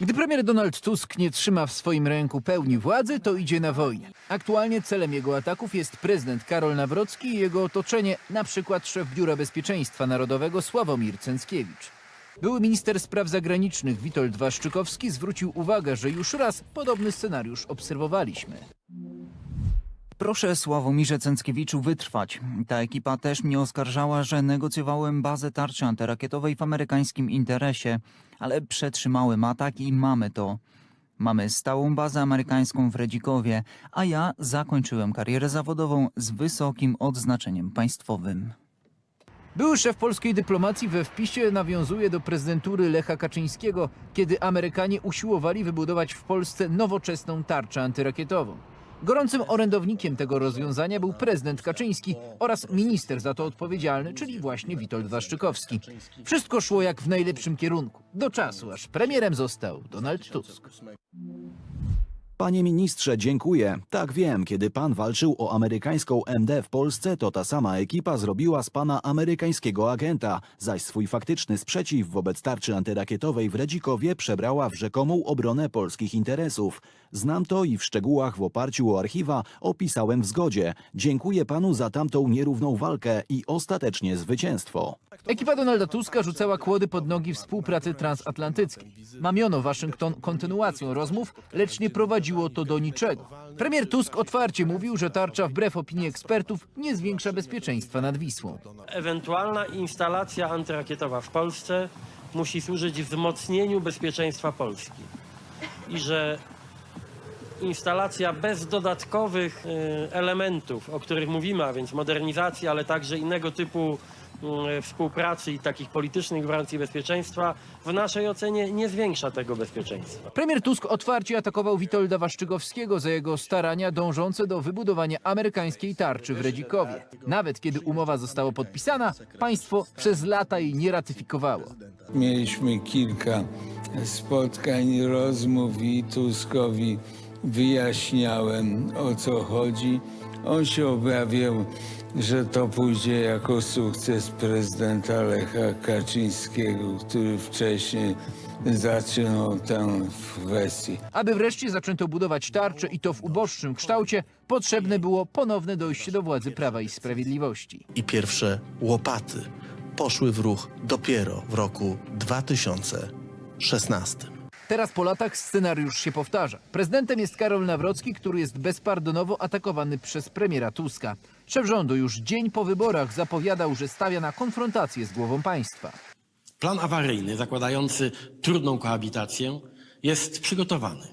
Gdy premier Donald Tusk nie trzyma w swoim ręku pełni władzy, to idzie na wojnę. Aktualnie celem jego ataków jest prezydent Karol Nawrocki i jego otoczenie, na przykład szef Biura Bezpieczeństwa Narodowego Sławomir Cęckiewicz. Były minister spraw zagranicznych Witold Waszczykowski zwrócił uwagę, że już raz podobny scenariusz obserwowaliśmy. Proszę Sławomirze Cęckiewiczu wytrwać. Ta ekipa też mnie oskarżała, że negocjowałem bazę tarczy antyrakietowej w amerykańskim interesie, ale przetrzymałem atak i mamy to. Mamy stałą bazę amerykańską w Redzikowie, a ja zakończyłem karierę zawodową z wysokim odznaczeniem państwowym. Były szef polskiej dyplomacji we wpisie nawiązuje do prezydentury Lecha Kaczyńskiego, kiedy Amerykanie usiłowali wybudować w Polsce nowoczesną tarczę antyrakietową. Gorącym orędownikiem tego rozwiązania był prezydent Kaczyński oraz minister za to odpowiedzialny, czyli właśnie Witold Waszczykowski. Wszystko szło jak w najlepszym kierunku, do czasu, aż premierem został Donald Tusk. Panie ministrze, dziękuję. Tak wiem, kiedy pan walczył o amerykańską MD w Polsce, to ta sama ekipa zrobiła z pana amerykańskiego agenta, zaś swój faktyczny sprzeciw wobec tarczy antyrakietowej w Redzikowie przebrała w rzekomą obronę polskich interesów. Znam to i w szczegółach w oparciu o archiwa opisałem w zgodzie. Dziękuję panu za tamtą nierówną walkę i ostatecznie zwycięstwo. Ekipa Donalda Tuska rzucała kłody pod nogi współpracy transatlantyckiej. Mamiono Waszyngton kontynuacją rozmów, lecz nie prowadziło to do niczego. Premier Tusk otwarcie mówił, że tarcza wbrew opinii ekspertów nie zwiększa bezpieczeństwa nad Wisłą. Ewentualna instalacja antyrakietowa w Polsce musi służyć wzmocnieniu bezpieczeństwa Polski. I że instalacja bez dodatkowych y, elementów, o których mówimy, a więc modernizacji, ale także innego typu współpracy i takich politycznych gwarancji bezpieczeństwa, w naszej ocenie nie zwiększa tego bezpieczeństwa. Premier Tusk otwarcie atakował Witolda Waszczykowskiego za jego starania dążące do wybudowania amerykańskiej tarczy w Redzikowie. Nawet kiedy umowa została podpisana, państwo przez lata jej nie ratyfikowało. Mieliśmy kilka spotkań, rozmów i Tuskowi wyjaśniałem o co chodzi. On się obawiał, że to pójdzie jako sukces prezydenta Lecha Kaczyńskiego, który wcześniej zaczynał tę kwestię. Aby wreszcie zaczęto budować tarczę i to w uboższym kształcie, potrzebne było ponowne dojście do władzy Prawa i Sprawiedliwości. i pierwsze łopaty poszły w ruch dopiero w roku 2016. Teraz po latach scenariusz się powtarza. Prezydentem jest Karol Nawrocki, który jest bezpardonowo atakowany przez premiera Tuska. Szef rządu już dzień po wyborach zapowiadał, że stawia na konfrontację z głową państwa. Plan awaryjny zakładający trudną kohabitację jest przygotowany.